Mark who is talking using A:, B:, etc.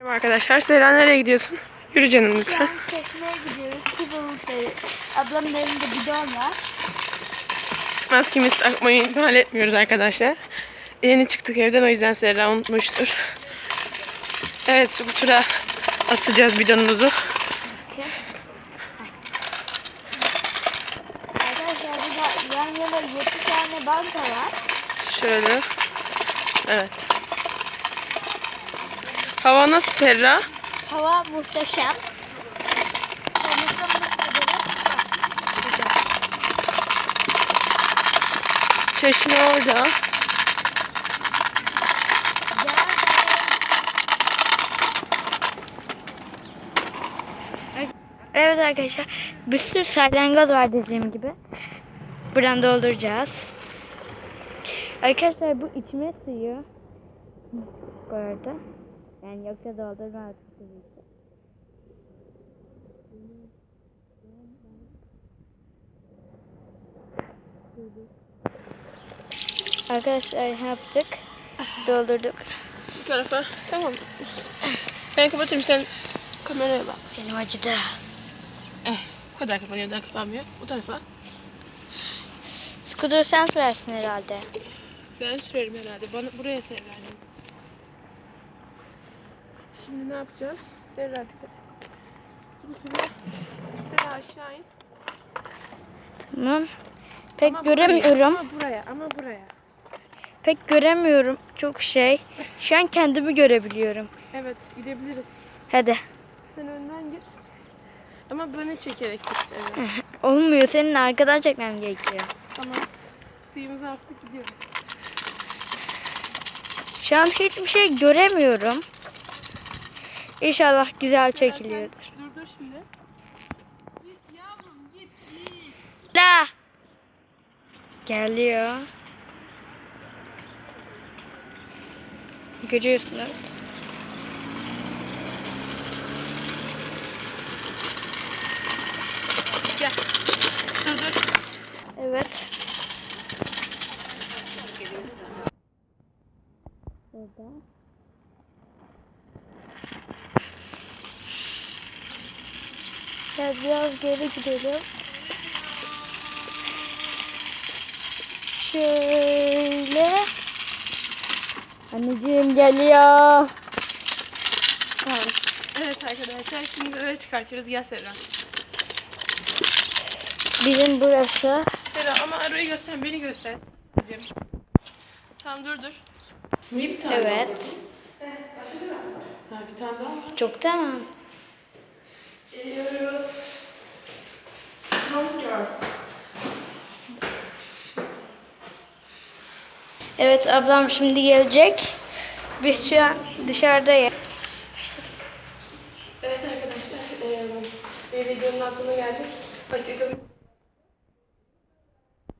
A: Merhaba Arkadaşlar Seyran nereye gidiyorsun? Yürü canım
B: Şu
A: lütfen.
B: an çeşmeye gidiyoruz. Su balıkları. Ablamın elinde bidon var.
A: Maskemizi takmayı ihmal etmiyoruz arkadaşlar. Yeni çıktık evden o yüzden Serra unutmuştur. Evet skutura asacağız bidonumuzu.
B: Arkadaşlar burada yan yana 7 tane banka var.
A: Şöyle. Evet. Hava nasıl Serra?
B: Hava muhteşem.
A: Çeşme orada.
B: Evet arkadaşlar bir sürü salyangoz var dediğim gibi. Buradan dolduracağız. Arkadaşlar bu içme suyu. Bu arada. Yani yoksa doldurmaz tabii ki. Arkadaşlar yaptık. Doldurduk.
A: Bu tarafa. Tamam. Ben kapatayım sen kameraya bak.
B: Benim acıdı.
A: Eh, bu kadar kapanıyor, daha kapanmıyor. Bu tarafa.
B: Skuter sen sürersin herhalde.
A: Ben sürerim herhalde. Bana buraya Serra. Şimdi ne yapacağız? Serra dikkat Serra aşağı in.
B: Tamam. Pek
A: Ama buraya,
B: göremiyorum.
A: Ama buraya, ama buraya.
B: Pek göremiyorum. Çok şey. Şu an kendimi görebiliyorum.
A: Evet, gidebiliriz.
B: Hadi.
A: Sen önden git. Ama beni çekerek git.
B: Olmuyor. Senin arkadan çekmem gerekiyor.
A: tamam. Suyumuzu astık gidiyoruz.
B: Şu an hiçbir şey göremiyorum. İnşallah güzel çekiliyordur.
A: Dur dur şimdi. Git yavrum git git.
B: La. Geliyor. Görüyorsunuz.
A: Gel. Dur dur.
B: Evet. Burada. Ya biraz geri gidelim. Şöyle. Anneciğim geliyor.
A: Tamam. Evet arkadaşlar şimdi öyle çıkartıyoruz. Gel Serra.
B: Bizim burası.
A: Serra ama arayı göster, beni göster. Cem. Tamam dur dur. Niye bir tane
B: Evet.
A: Ha bir tane daha var.
B: Çok tamam.
A: Geliyoruz. Strong girl.
B: Evet ablam şimdi gelecek. Biz şu an dışarıdayız.
A: Evet arkadaşlar, bir videonun sonuna geldik. Hoşçakalın.